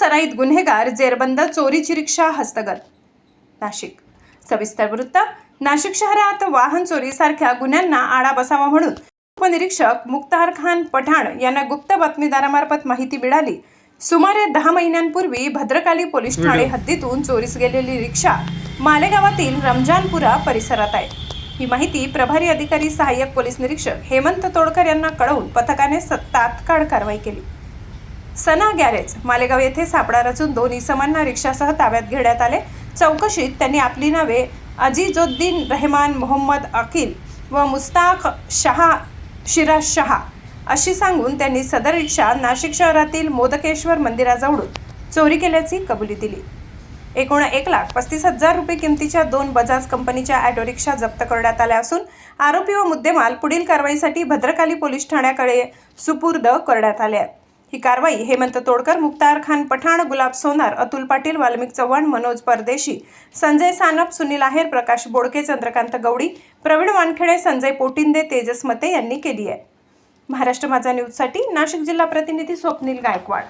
नाहीत गुन्हेगार जेरबंद चोरीची रिक्षा हस्तगत. नाशिक. सविस्तर वृत्त नाशिक शहरात वाहन चोरीसारख्या गुन्ह्यांना आळा बसावा म्हणून उपनिरीक्षक मुख्तार खान पठाण यांना गुप्त बातमीदारामार्फत माहिती मिळाली. सुमारे दहा महिन्यांपूर्वी भद्रकाली पोलीस ठाणे हद्दीतून चोरीस गेलेली रिक्षा मालेगावातील रमजानपुरा परिसरात आहे. ही माहिती प्रभारी अधिकारी सहाय्यक पोलीस निरीक्षक हेमंत तोडकर यांना कळवून पथकाने तात्काळ कारवाई केली. सना गॅरेज मालेगाव येथे सापळा रचून दोन इसमांना रिक्षासह ताब्यात घेण्यात आले. चौकशीत त्यांनी आपली नावे अजिजोद्दीन रहमान मोहम्मद अकिल व मुस्ताक शहा शिराज शहा अशी सांगून त्यांनी सदर रिक्षा नाशिक शहरातील मोदकेश्वर मंदिराजवळून चोरी केल्याची कबुली दिली. एकूण एक लाख पस्तीस हजार रुपये किमतीच्या दोन बजाज कंपनीच्या ॲटो रिक्षा जप्त करण्यात आल्या असून आरोपी व मुद्देमाल पुढील कारवाईसाठी भद्रकाली पोलीस ठाण्याकडे सुपूर्द करण्यात आले आहेत. ही कारवाई हेमंत तोडकर मुक्तार खान पठाण गुलाब सोनार अतुल पाटील वाल्मिक चव्हाण मनोज परदेशी संजय सानप सुनील आहेर प्रकाश बोडके चंद्रकांत गवडी प्रवीण वानखेडे संजय पोटिंदे तेजस मते यांनी केली आहे. महाराष्ट्र माझा न्यूजसाठी नाशिक जिल्हा प्रतिनिधी स्वप्नील गायकवाड.